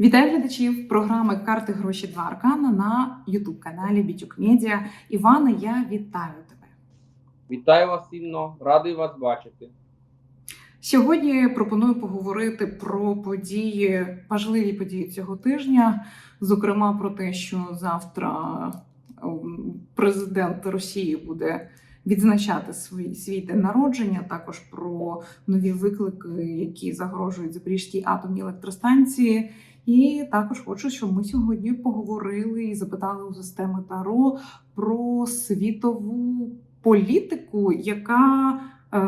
Вітаю глядачів програми Карти гроші два аркана на Ютуб каналі Бітюк Медіа. Іване, я вітаю тебе. Вітаю вас сильно, радий вас бачити. Сьогодні пропоную поговорити про події, важливі події цього тижня, зокрема про те, що завтра ем, президент Росії буде відзначати свій, свій день народження, також про нові виклики, які загрожують Запорізькій атомній електростанції. І також хочу, щоб ми сьогодні поговорили і запитали у системи Таро про світову політику, яка е,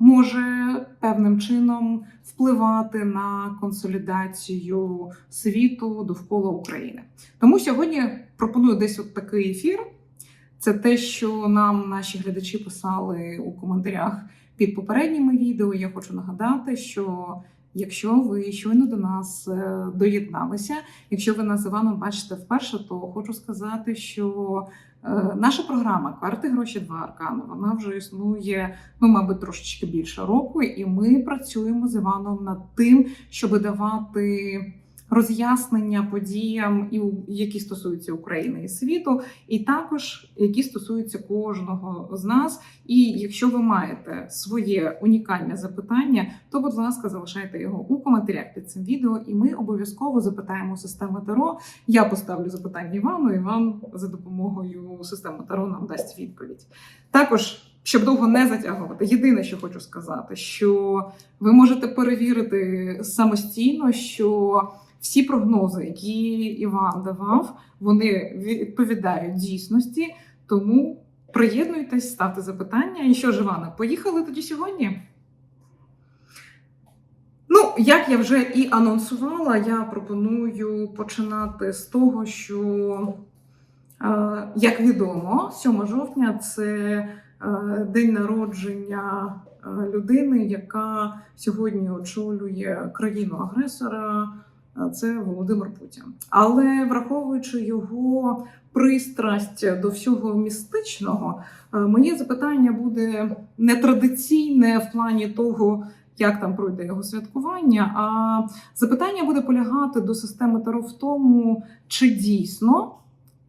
може певним чином впливати на консолідацію світу довкола України. Тому сьогодні пропоную десь от такий ефір. Це те, що нам наші глядачі писали у коментарях під попередніми відео. Я хочу нагадати, що якщо ви щойно до нас е, доєдналися, якщо ви нас з Іваном бачите вперше, то хочу сказати, що е, наша програма Карти гроші два аркани вона вже існує, ну, мабуть, трошечки більше року, і ми працюємо з Іваном над тим, щоб давати. Роз'яснення подіям, і які стосуються України і світу, і також які стосуються кожного з нас. І якщо ви маєте своє унікальне запитання, то, будь ласка, залишайте його у коментарях під цим відео, і ми обов'язково запитаємо системи Таро. Я поставлю запитання Івану, і вам за допомогою системи Таро нам дасть відповідь. Також. Щоб довго не затягувати, єдине, що хочу сказати, що ви можете перевірити самостійно, що всі прогнози, які Іван давав, вони відповідають дійсності. Тому приєднуйтесь, ставте запитання. І що ж, Іване, поїхали тоді сьогодні? Ну, як я вже і анонсувала, я пропоную починати з того, що, е, як відомо, 7 жовтня це е, день народження е, людини, яка сьогодні очолює країну-агресора. е, Це Володимир Путін. Але враховуючи його пристрасть до всього містичного, е, моє запитання буде нетрадиційне в плані того, як там пройде його святкування. А запитання буде полягати до системи Таро в тому, чи дійсно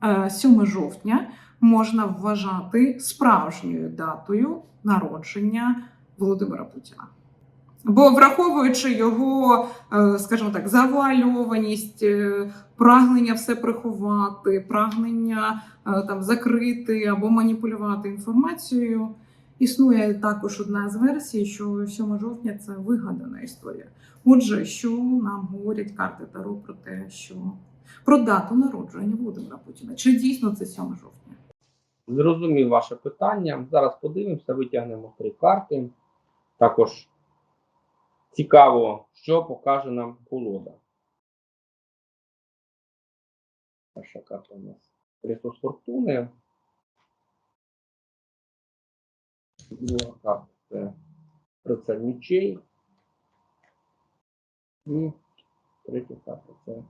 е, 7 жовтня можна вважати справжньою датою народження Володимира Путіна. Бо враховуючи його, е, скажімо так, завуальованість, е, прагнення все приховати, прагнення е, там закрити або маніпулювати інформацією, існує також одна з версій, що 7 жовтня це вигадана історія. Отже, що нам говорять карти Таро про те, що про дату народження Володимира Путіна? Чи дійсно це 7 жовтня? Зрозумів ваше питання. Зараз подивимося, витягнемо три карти. Також цікаво, що покаже нам колода. Перша карта у нас Христос Фортуни. Друга карта це Рицар Мічей. І третя карта це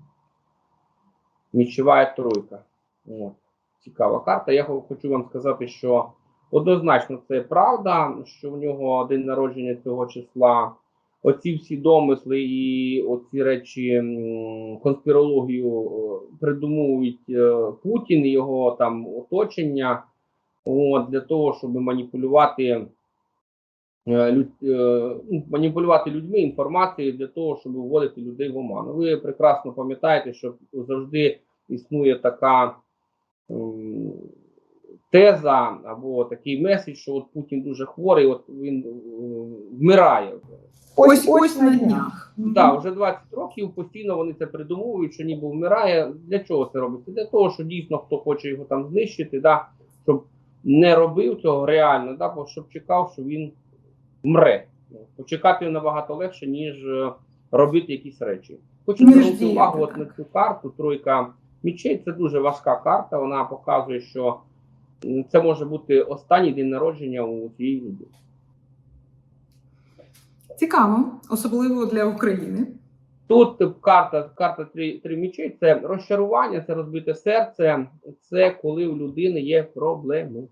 Мічова тройка. От. Цікава карта. Я хочу вам сказати, що однозначно це правда, що в нього день народження цього числа. Оці всі домисли і оці речі конспірологію е, придумують е, Путін і його там оточення. От, для того, щоб маніпулювати, е, люд, ну, маніпулювати людьми інформацією для того, щоб вводити людей в оману. Ви прекрасно пам'ятаєте, що завжди існує така теза або такий меседж, що от Путін дуже хворий, от він вмирає. Ось ось на днях. Так, вже 20 років постійно вони це придумовують, що ніби вмирає. Для чого це робиться? Для того, що дійсно хто хоче його там знищити, да, щоб не робив цього реально, да, бо щоб чекав, що він мре. Ну, Почекати набагато легше, ніж е, робити якісь речі. Хочу звернути увагу от на цю карту. Тройка мічей це дуже важка карта. Вона показує, що це може бути останній день народження у цієї людини. Цікаво, особливо для України. Тут карта, карта три, три мічей це розчарування, це розбите серце, це коли у людини є проблеми.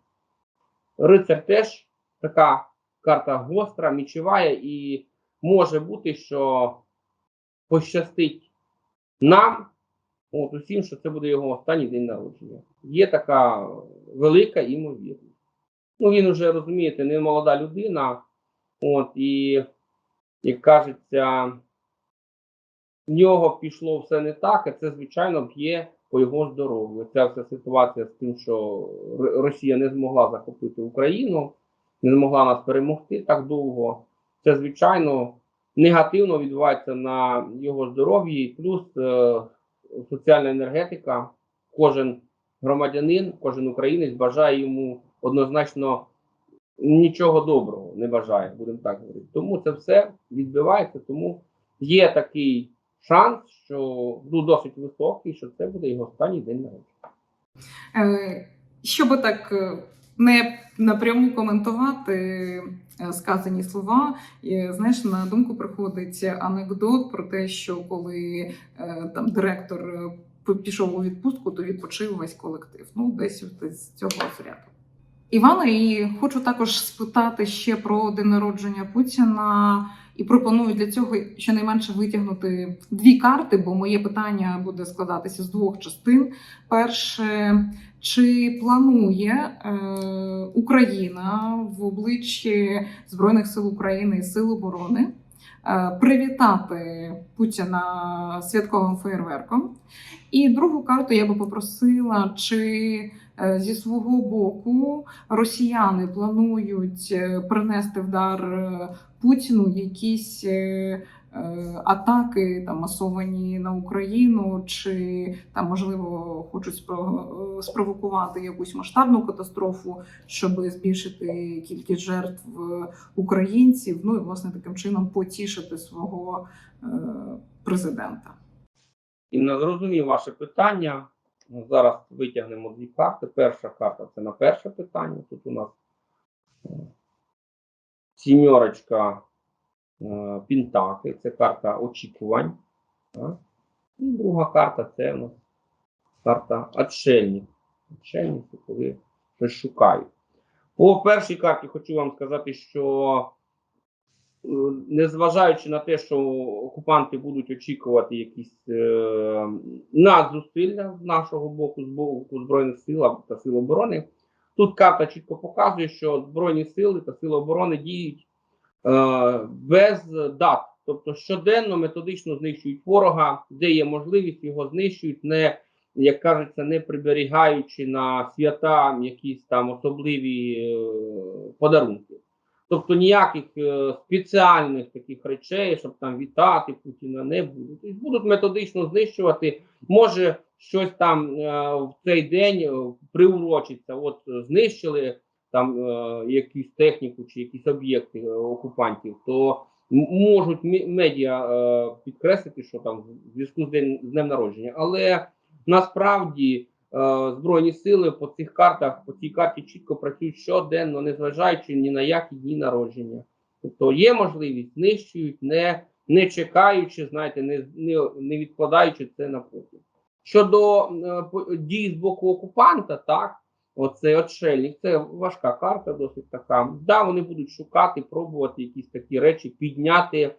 Рицар теж така карта гостра, мічева, і може бути, що пощастить нам, от усім, що це буде його останній день народження. Є така велика імовірність. Ну, він вже розумієте, не молода людина. От, і, як кажеться, в нього пішло все не так, а це, звичайно, б'є по його здоров'ю. Ця вся ситуація з тим, що Росія не змогла захопити Україну, не змогла нас перемогти так довго. Це, звичайно, негативно відбувається на його здоров'ї, плюс е, соціальна енергетика. Кожен громадянин, кожен українець бажає йому однозначно нічого доброго не бажає, будемо так говорити. Тому це все відбивається, тому є такий шанс, що ну, досить високий, що це буде його останній день народження. Щоб так е, не напряму коментувати е, сказані слова, е, знаєш, на думку приходить анекдот про те, що коли там директор пішов у відпустку, то відпочив весь колектив. Ну, десь з цього заряду. Івана, і хочу також спитати ще про день народження Путіна. І пропоную для цього щонайменше витягнути дві карти, бо моє питання буде складатися з двох частин. Перше, чи планує е, Україна в обличчі Збройних сил України і Сил оборони е, привітати Путіна святковим феєрверком? І другу карту я би попросила, чи зі свого боку росіяни планують е, принести вдар е, Путіну якісь. е, е, Атаки там масовані на Україну, чи там можливо хочуть спро- е, спровокувати якусь масштабну катастрофу, щоб збільшити кількість жертв е, українців. Ну і власне таким чином потішити свого е, президента. І на зрозумів ваше питання. Ну, Зараз витягнемо дві карти. Перша карта це на перше питання. Тут у нас е, сімерочка е, Пінтаки, це карта очікувань. І друга карта це у нас карта отшельник. Отшельник коли щось шукають. По першій карті хочу вам сказати, що незважаючи на те, що окупанти будуть очікувати якісь е, надзусилля з нашого боку, з боку Збройних сил та Сил оборони, тут карта чітко показує, що Збройні сили та Сили оборони діють е, без дат. Тобто щоденно методично знищують ворога, де є можливість, його знищують, не, як кажеться, не приберігаючи на свята якісь там особливі е, подарунки. Тобто ніяких е, спеціальних таких речей, щоб там вітати Путіна, не буде. Тобто будуть методично знищувати. Може, щось там е, в цей день е, приурочиться. От знищили там е, якусь техніку чи якісь об'єкти окупантів, то можуть медіа підкреслити, що там в зв'язку з з днем народження. Але насправді збройні сили по цих картах, по цій карті чітко працюють щоденно, незважаючи ні на які дні народження. Тобто є можливість, знищують, не, не чекаючи, знаєте, не, не, не відкладаючи це на потім. Щодо е, дій з боку окупанта, так, оцей отшельник, це важка карта, досить така. Да, вони будуть шукати, пробувати якісь такі речі, підняти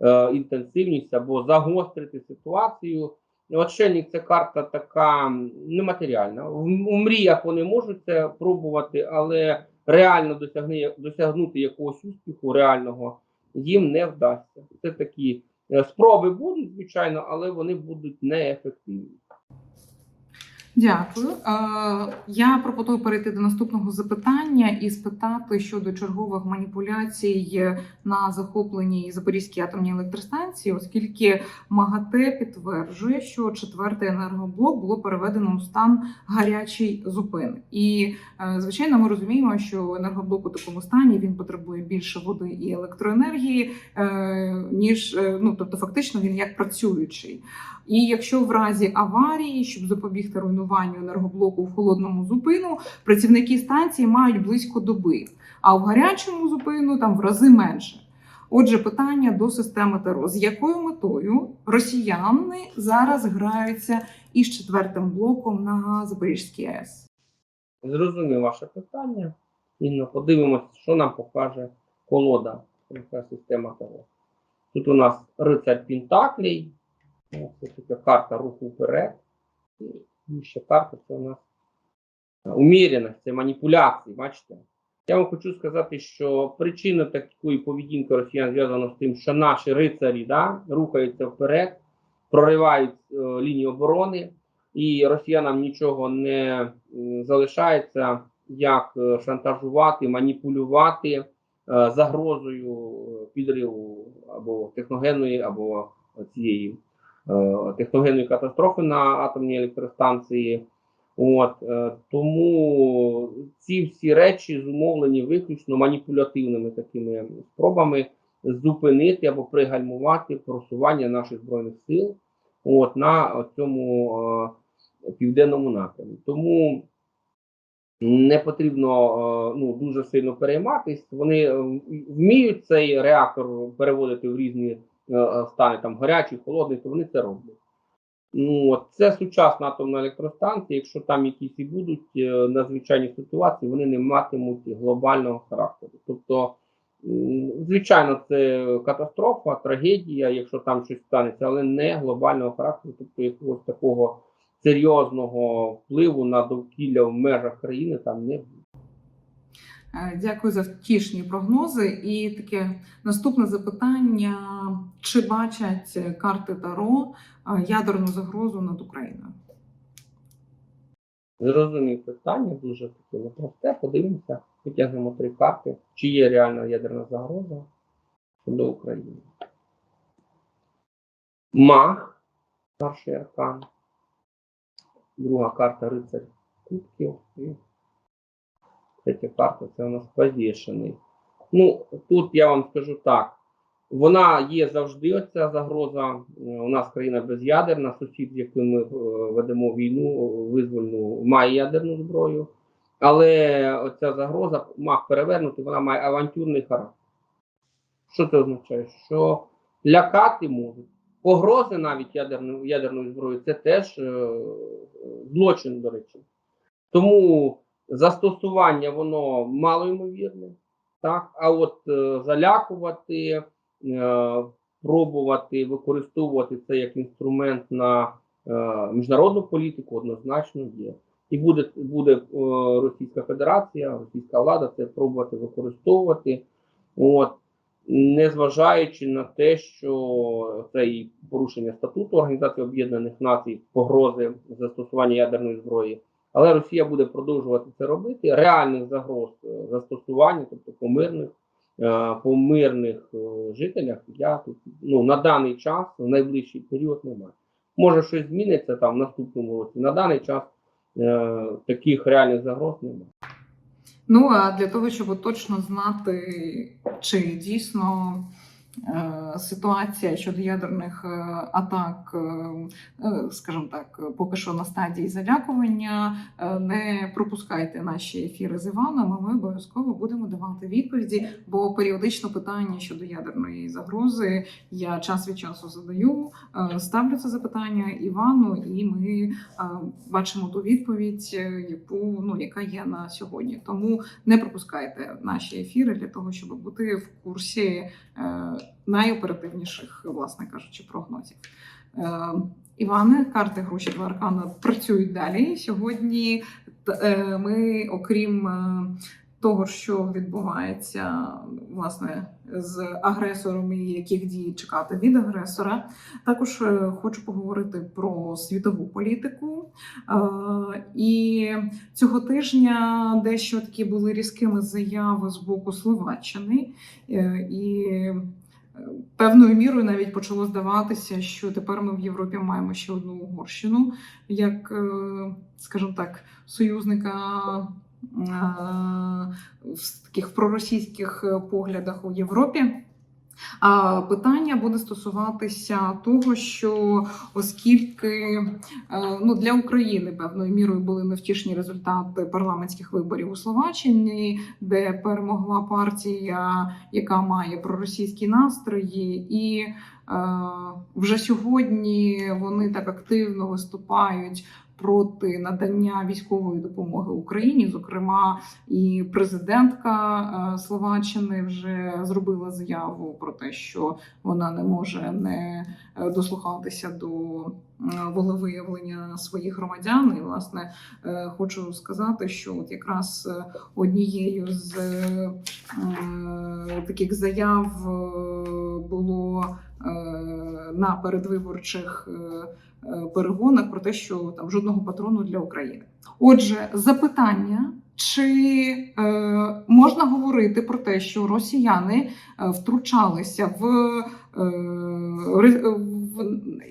е, інтенсивність або загострити ситуацію. Отшельник це карта така нематеріальна. В, мріях вони можуть це пробувати, але реально досягни, досягнути якогось успіху реального їм не вдасться. Це такі е, спроби будуть, звичайно, але вони будуть неефективні. Дякую. Е, Я пропоную перейти до наступного запитання і спитати щодо чергових маніпуляцій на захопленій Запорізькій атомній електростанції, оскільки МАГАТЕ підтверджує, що четвертий енергоблок було переведено у стан гарячий зупин. І е, звичайно, ми розуміємо, що енергоблок у такому стані він потребує більше води і електроенергії, е, ніж ну тобто, фактично він як працюючий. І якщо в разі аварії, щоб запобігти руйнуванню енергоблоку в холодному зупину, працівники станції мають близько доби, а в гарячому зупину там в рази менше. Отже, питання до системи ТРО. З якою метою росіяни зараз граються із четвертим блоком на Запорізькій АЕС? Зрозумів ваше питання. Інно, подивимося, що нам покаже колода, яка система того. Тут у нас рицар Пінтаклій, Ну, Це така карта руху вперед. І ще карта це у нас уміреність, це маніпуляції, бачите? Я вам хочу сказати, що причина такої поведінки росіян зв'язана з тим, що наші рицарі да, рухаються вперед, проривають е, лінію оборони, і росіянам нічого не залишається, як е, шантажувати, маніпулювати е, загрозою е, підриву або техногенної, або цієї е, техногенної катастрофи на атомній електростанції. От е, тому ці всі речі зумовлені виключно маніпулятивними такими спробами зупинити або пригальмувати просування наших збройних сил от на цьому е, південному напрямі. Тому не потрібно е, ну, дуже сильно перейматись. Вони е, вміють цей реактор переводити в різні е, е, там гарячий, холодний, то вони це роблять. Ну, от це сучасна атомна електростанція. Якщо там якісь і будуть е, надзвичайні ситуації, вони не матимуть глобального характеру. Тобто, звичайно, це катастрофа, трагедія, якщо там щось станеться, але не глобального характеру, тобто якогось такого серйозного впливу на довкілля в межах країни там не буде. Е, Дякую за втішні прогнози. І таке наступне запитання: чи бачать карти Таро е, ядерну загрозу над Україною? Зрозумів питання, дуже таке непросте. Подивимося, витягнемо три карти. Чи є реальна ядерна загроза щодо України? Мах, старший аркан. Друга карта рицарь кубків. І третя карта це у нас повішений. Ну, тут я вам скажу так. Вона є завжди оця загроза. Е, У нас країна без'ядерна, сусід, з яким ми е, ведемо війну, визвольну, має ядерну зброю. Але оця загроза маг перевернути, вона має авантюрний характер. Що це означає? Що лякати можуть. Погрози навіть ядерною, ядерною зброєю це теж е, злочин, до речі. Тому застосування воно малоймовірне. Так, а от е, залякувати, е, пробувати використовувати це як інструмент на е, міжнародну політику однозначно є. І буде, буде е, Російська Федерація, російська влада це пробувати використовувати, от, незважаючи на те, що це і порушення статуту Організації Об'єднаних Націй, погрози застосування ядерної зброї. Але Росія буде продовжувати це робити. Реальних загроз е, застосування, тобто по мирних, е, по мирних е, жителях, я тут ну, на даний час, в найближчий період немає. Може, щось зміниться там в наступному році. На даний час таких реальних загроз немає. Ну а для того, щоб точно знати, чи дійсно ситуація щодо ядерних е, атак, е, е, скажімо так, поки що на стадії залякування, е, не пропускайте наші ефіри з Іваном. Ми обов'язково будемо давати відповіді, бо періодично питання щодо ядерної загрози я час від часу задаю. Е, Ставлю це запитання Івану, і ми е, бачимо ту відповідь, е, яку ну яка є на сьогодні. Тому не пропускайте наші ефіри для того, щоб бути в курсі е, найоперативніших, власне кажучи, прогнозів. Е, Іване, карти гроші два аркана працюють далі. Сьогодні е, ми, окрім е, того, що відбувається власне з агресором і яких дій чекати від агресора, також хочу поговорити про світову політику. І цього тижня дещо такі були різкими заяви з боку Словаччини, і певною мірою навіть почало здаватися, що тепер ми в Європі маємо ще одну Угорщину, як, е, скажімо так, союзника. е, В таких проросійських е, поглядах у Європі. Питання буде стосуватися того, що оскільки е, ну для України певною мірою були невтішні результати парламентських виборів у Словаччині, де перемогла партія, яка має проросійські настрої, і е, вже сьогодні вони так активно виступають проти надання військової допомоги Україні. Зокрема, і президентка е, Словаччини вже зробила заяву про те, що вона не може не е, дослухатися до волевиявлення своїх громадян. І власне е, хочу сказати, що от якраз однією з таких заяв було е, на передвиборчих е, е, перегонах про те, що там жодного патрону для України. Отже, запитання. Чи е, можна говорити про те, що росіяни втручалися в, е, в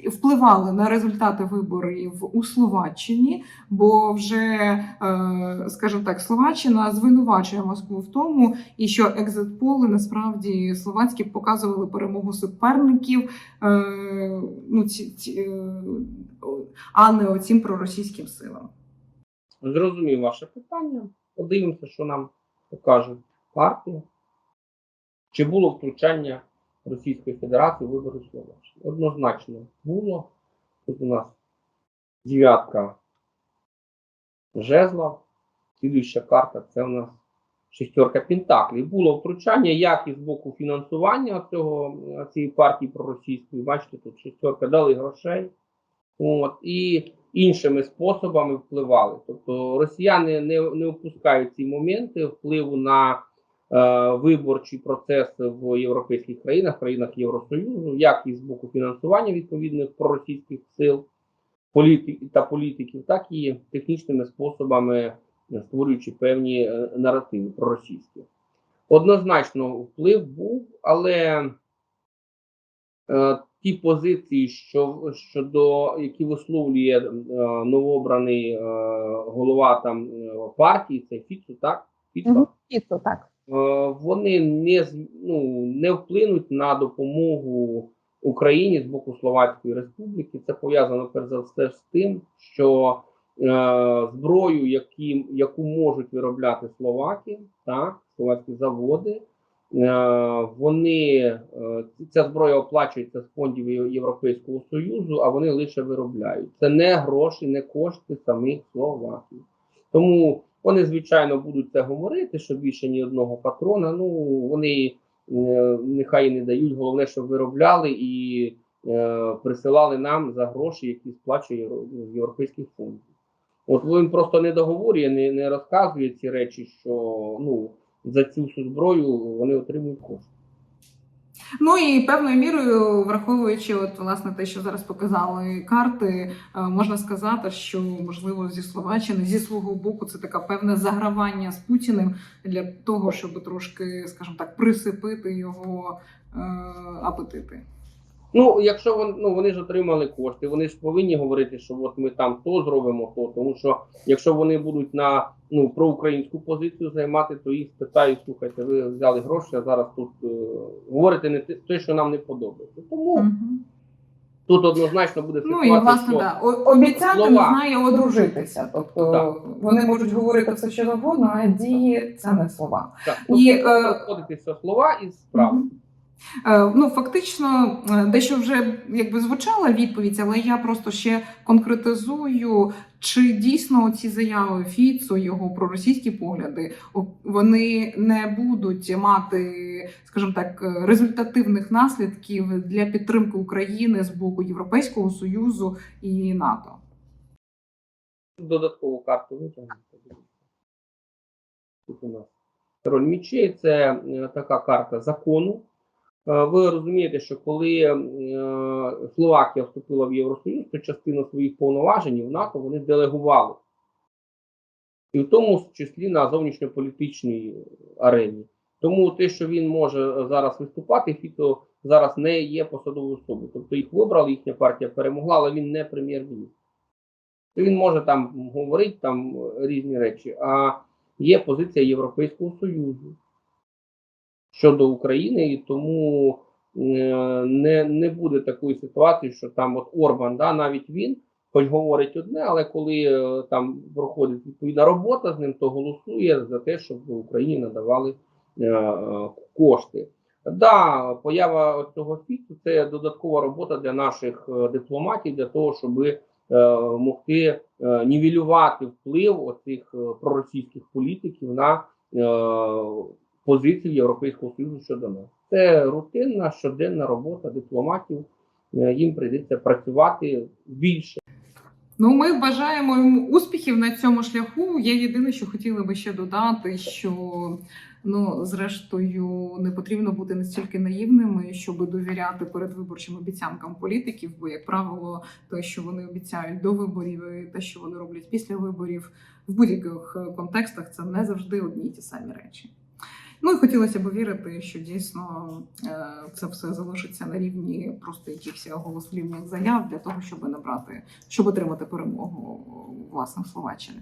впливали на результати виборів у Словаччині? Бо вже, е, скажімо так, Словаччина звинувачує Москву в тому, і що екзит-поли насправді словацькі показували перемогу суперників, е, ну ці, е, а не оцім проросійським силам. Зрозумів ваше питання. Подивимося, що нам покаже партія. Чи було втручання Російської Федерації вибори Словаччини? Однозначно було. Тут у нас дев'ятка жезлов. Слідуюча карта це у нас шестерка пентаклів. Було втручання як і з боку фінансування цього, цієї партії проросійської. Бачите, тут шестерка дали грошей. От, і іншими способами впливали. Тобто росіяни не, не опускають ці моменти впливу на е, виборчий процес в європейських країнах, країнах Євросоюзу, як і з боку фінансування відповідних проросійських сил політик, та політиків, так і технічними способами, е, створюючи певні е, наративи проросійські. Однозначно вплив був, але е, ті позиції, що щодо які висловлює е, новообраний е, голова там е, партії, це Фіцу, так? Мгм. Фіцо, так. Е, вони не, ну, не вплинуть на допомогу Україні з боку Словацької Республіки. Це пов'язано перш за все з тим, що е, зброю, які, яку можуть виробляти словаки, так, словацькі заводи, е, вони е, ця зброя оплачується з фондів Європейського Союзу, а вони лише виробляють. Це не гроші, не кошти самих словаків. Тому вони, звичайно, будуть це говорити, що більше ні одного патрона. Ну вони е, нехай і не дають. Головне, щоб виробляли і е, присилали нам за гроші, які сплачує Євро- європейських фондів. От він просто не договорює, не, не розказує ці речі, що ну за цю всю зброю вони отримують кошти. Ну і певною мірою, враховуючи, от власне те, що зараз показали карти, е, можна сказати, що можливо зі Словаччини зі свого боку це таке певне загравання з Путіним для того, щоб трошки, скажімо так, присипити його е, апетити. Ну, якщо вони, ну, вони ж отримали кошти, вони ж повинні говорити, що от ми там то зробимо, то тому що якщо вони будуть на ну проукраїнську позицію займати, то їх спитають, слухайте, ви взяли гроші, а зараз тут е, говорите не те, те, що нам не подобається. Тому Мгм. тут однозначно буде Ну і власне що да, обіцяти не знає одружитися. Тобто Так. вони можуть говорити все, що завгодно, а дії це не слова. так, І, тобто, е, розходитися слова із справи. Мгм. Е, Ну, фактично, е, дещо вже якби звучала відповідь, але я просто ще конкретизую, чи дійсно ці заяви Фіцо, його проросійські погляди, вони не будуть мати, скажімо так, е, результативних наслідків для підтримки України з боку Європейського союзу і НАТО. Додаткову карту витягнути. Король мічей це така карта закону. Е, Ви розумієте, що коли е, Словакія вступила в Євросоюз, то частину своїх повноважень в НАТО вони делегували. І в тому числі на зовнішньополітичній арені. Тому те, що він може зараз виступати, Фіто зараз не є посадовою особою. Тобто їх вибрали, їхня партія перемогла, але він не прем'єр-міністр. Він може там говорити там різні речі, а є позиція Європейського Союзу щодо України, і тому е, не, не буде такої ситуації, що там от Орбан, да, навіть він, хоч говорить одне, але коли е, там проходить відповідна робота з ним, то голосує за те, щоб в Україні надавали е, кошти. Да, поява цього фіту це додаткова робота для наших дипломатів, для того, щоб е, могти е, нівелювати вплив оцих проросійських політиків на позицію Європейського Союзу щодо нас. Це рутинна щоденна робота дипломатів. Е, Їм прийдеться працювати більше. Ну, ми бажаємо йому успіхів на цьому шляху. Я єдине, що хотіла би ще додати, що ну, зрештою, не потрібно бути настільки наївними, щоб довіряти передвиборчим обіцянкам політиків, бо, як правило, те, що вони обіцяють до виборів, і те, що вони роблять після виборів, в будь-яких е, контекстах, це не завжди одні й ті самі речі. Ну і хотілося б вірити, що дійсно е, це все залишиться на рівні просто якихось голослівних заяв для того, щоб набрати, щоб отримати перемогу власне в Словаччині.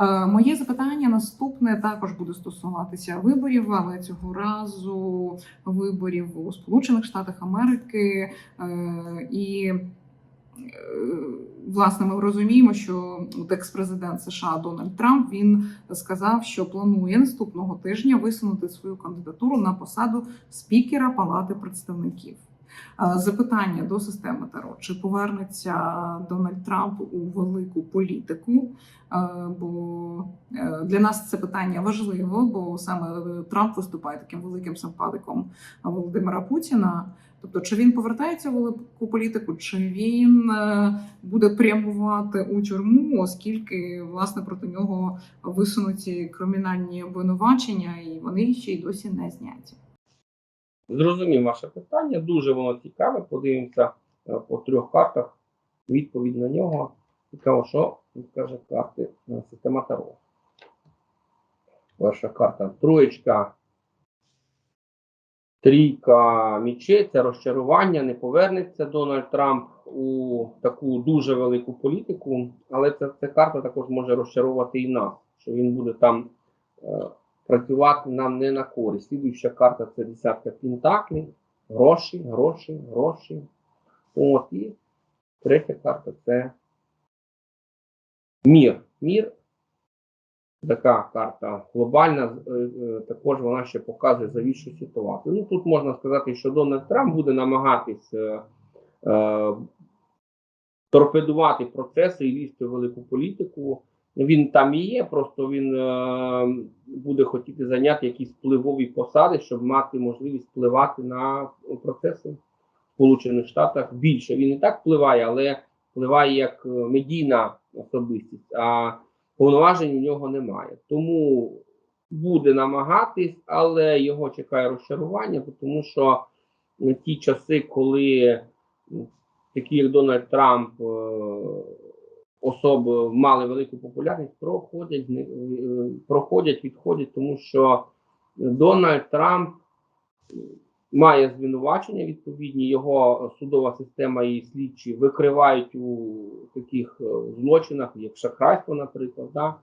Е, Моє запитання наступне також буде стосуватися виборів, але цього разу виборів у Сполучених Штатах Америки Е, і. Е, Власне, ми розуміємо, що екс-президент США Дональд Трамп він сказав, що планує наступного тижня висунути свою кандидатуру на посаду спікера Палати представників. Е, Запитання до системи Таро: чи повернеться Дональд Трамп у велику політику? Е, Бо для нас це питання важливо, бо саме Трамп виступає таким великим симпатиком Володимира Путіна. Тобто, чи він повертається в велику політику, чи він е, буде прямувати у тюрму, оскільки власне проти нього висунуті кримінальні обвинувачення, і вони ще й досі не зняті. Зрозумів ваше питання, дуже воно цікаве. Подивимося е, по трьох картах. Відповідь на нього. Цікаво, що каже карти е, система Таро. Перша карта троєчка. Трійка мічей це розчарування, не повернеться Дональд Трамп у таку дуже велику політику, але ця, ця карта також може розчарувати і нас, що він буде там е, працювати нам не на користь. Слідуюча карта це десятка пентаклів, гроші, гроші, гроші. От, і третя карта це мір. Мір така карта глобальна, е, е, також вона ще показує завіщу ситуацію. Ну тут можна сказати, що Дональд Трамп буде намагатись е, е, торпедувати процеси і лізти в велику політику. Він там і є, просто він е, буде хотіти зайняти якісь впливові посади, щоб мати можливість впливати на процеси в Сполучених Штатах більше. Він і так впливає, але впливає як медійна особистість, а повноважень у нього немає. Тому буде намагатись, але його чекає розчарування, тому що на ті часи, коли такі як Дональд Трамп. е, особи мали велику популярність, проходять, е, проходять, відходять, тому що Дональд Трамп має звинувачення відповідні, його судова система і слідчі викривають у таких е, злочинах, як шахрайство, наприклад. Да?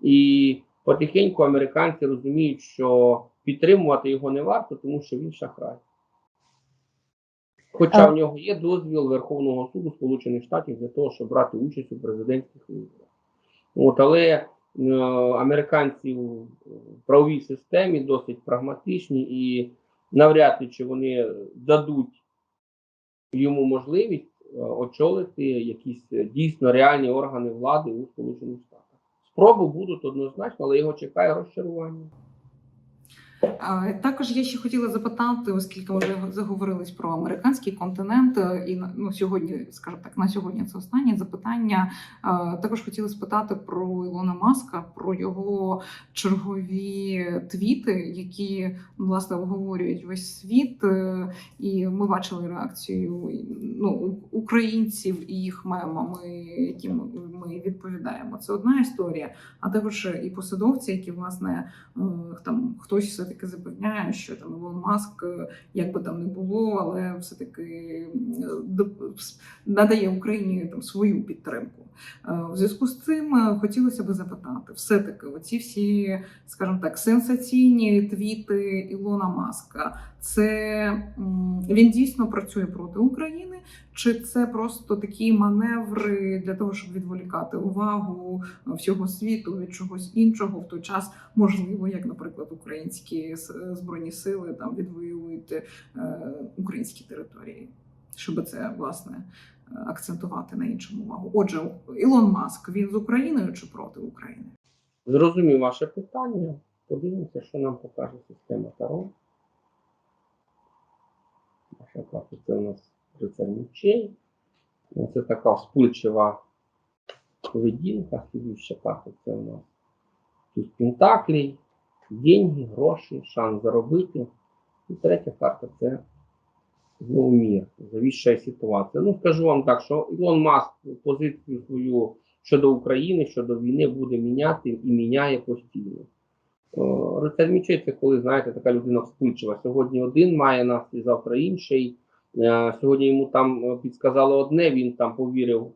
І потихеньку американці розуміють, що підтримувати його не варто, тому що він шахрай. Хоча А- в нього є дозвіл Верховного суду Сполучених Штатів для того, щоб брати участь у президентських виборах. От, але е, американці в правовій системі досить прагматичні і навряд ли чи вони дадуть йому можливість е, очолити якісь е, дійсно реальні органи влади у Сполучених Штатах. Спроби будуть однозначно, але його чекає розчарування. Також я ще хотіла запитати, оскільки ми вже заговорились про американський континент, е, і ну сьогодні, скажімо так, на сьогодні це останнє запитання. Також хотіла спитати про Ілона Маска, про його чергові твіти, які власне обговорюють весь світ. Е, І ми бачили реакцію ну, українців і їх мемами, які ми відповідаємо. Це одна історія, а також і посадовці, які власне е, там хтось все таки запевняє, що там Ілон Маск, е, як би там не було, але все таки надає Україні там свою підтримку. Е, В зв'язку з цим е, хотілося би запитати, все таки, оці всі, скажімо так, сенсаційні твіти Ілона Маска, це він дійсно працює проти України, чи це просто такі маневри для того, щоб відволікати увагу всього світу від чогось іншого в той час, можливо, як, наприклад, українські с- збройні сили там відвоюють е, українські території, щоб це власне акцентувати на іншому увагу. Отже, Ілон Маск він з Україною чи проти України? Зрозумів ваше питання. Подивимося, що нам покаже система Таро. Наша карта це у нас рицар мечей. Ну, Це така вспульчива поведінка. Слідуюча карта це у нас тут пентаклей, деньги, гроші, шанс заробити. І третя карта це знову мір, завіща ситуація. Ну, скажу вам так, що Ілон Маск позицію свою щодо України, щодо війни буде міняти і міняє постійно. О, Рицар мечей це коли, знаєте, така людина вспульчива. Сьогодні один має настрій, завтра інший. Е, Сьогодні йому там е, підсказали одне, він там повірив,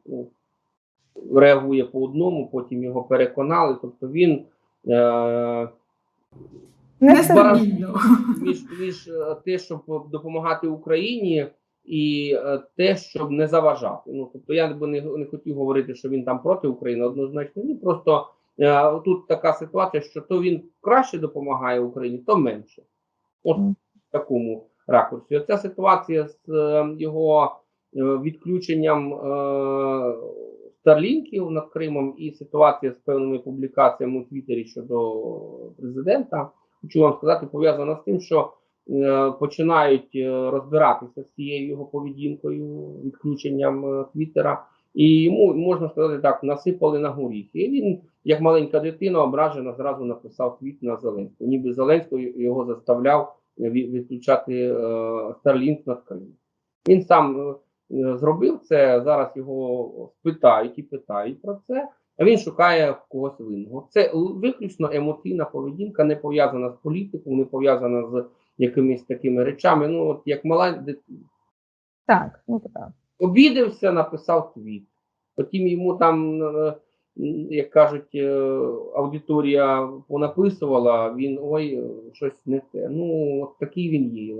реагує по одному, потім його переконали. Тобто він е, Нестабільно. між, між е, те, щоб допомагати Україні, і е, те, щоб не заважати. Ну тобто я би не, не хотів говорити, що він там проти України, однозначно ні. Просто е, тут така ситуація, що то він краще допомагає Україні, то менше. От в такому ракурсі. Оця ситуація з е, його е, відключенням е, старлінків над Кримом і ситуація з певними публікаціями у Твіттері щодо президента хочу вам сказати, пов'язана з тим, що е, починають е, розбиратися з цією його поведінкою, відключенням е, Твіттера. І йому можна сказати так, насипали на горіхи. І він, як маленька дитина, ображена, зразу написав твіт на Зеленського. Ніби Зеленського його заставляв е, відключати е, Starlink над Кримом. Він сам зробив це. Зараз його спитають і питають про це. А він шукає когось винного. Це виключно емоційна поведінка, не пов'язана з політикою, не пов'язана з якимись такими речами. Ну, от як мала дитина. Так, ну так. Обідався, написав твіт. Потім йому там, е, як кажуть, е, аудиторія понаписувала, він ой, е, щось не те. Ну, от такий він є.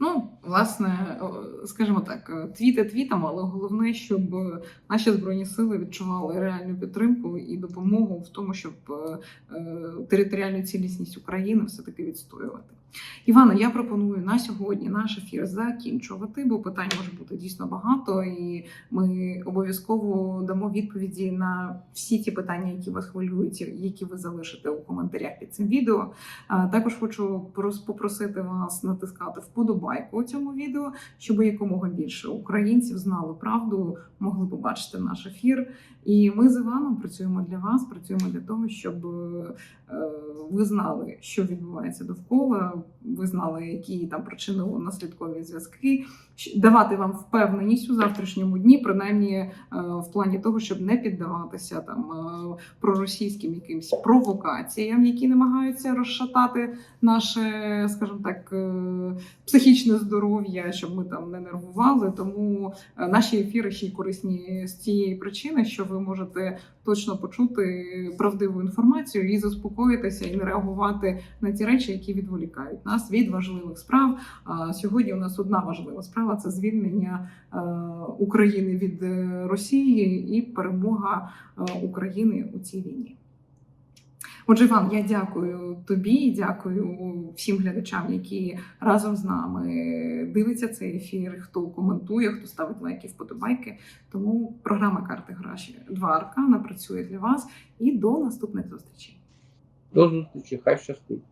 Ну, власне, о, скажімо так, е, твіти твітам, але головне, щоб е, наші збройні сили відчували реальну підтримку і допомогу в тому, щоб е, е, територіальну цілісність України все таки відстоювати. Івана, я пропоную на сьогодні наш ефір закінчувати, бо питань може бути дійсно багато, і ми обов'язково дамо відповіді на всі ті питання, які вас хвилюють, які ви залишите у коментарях під цим відео. Також хочу прос- попросити вас натискати вподобайку цьому відео, щоб якомога більше українців знали правду, могли побачити наш ефір. І ми з Іваном працюємо для вас, працюємо для того, щоб ви знали, що відбувається довкола, ви знали, які там причинно-наслідкові зв'язки, давати вам впевненість у завтрашньому дні, принаймні е, в плані того, щоб не піддаватися там е, проросійським якимсь провокаціям, які намагаються розшатати наше, скажімо так, е, психічне здоров'я, щоб ми там не нервували. Тому е, наші ефіри ще й корисні з цієї причини, що ви можете точно почути правдиву інформацію і заспокоїтися, і не реагувати на ті речі, які відволікають нас від важливих справ. А сьогодні у нас одна важлива справа це звільнення е, України від е, Росії і перемога е, України у цій війні. Отже, Іван, я дякую тобі, дякую всім глядачам, які разом з нами дивляться цей ефір, хто коментує, хто ставить лайки, вподобайки. Тому програма карти гроші 2 Аркана працює для вас і до наступних зустрічей. До зустрічі, хай щастить.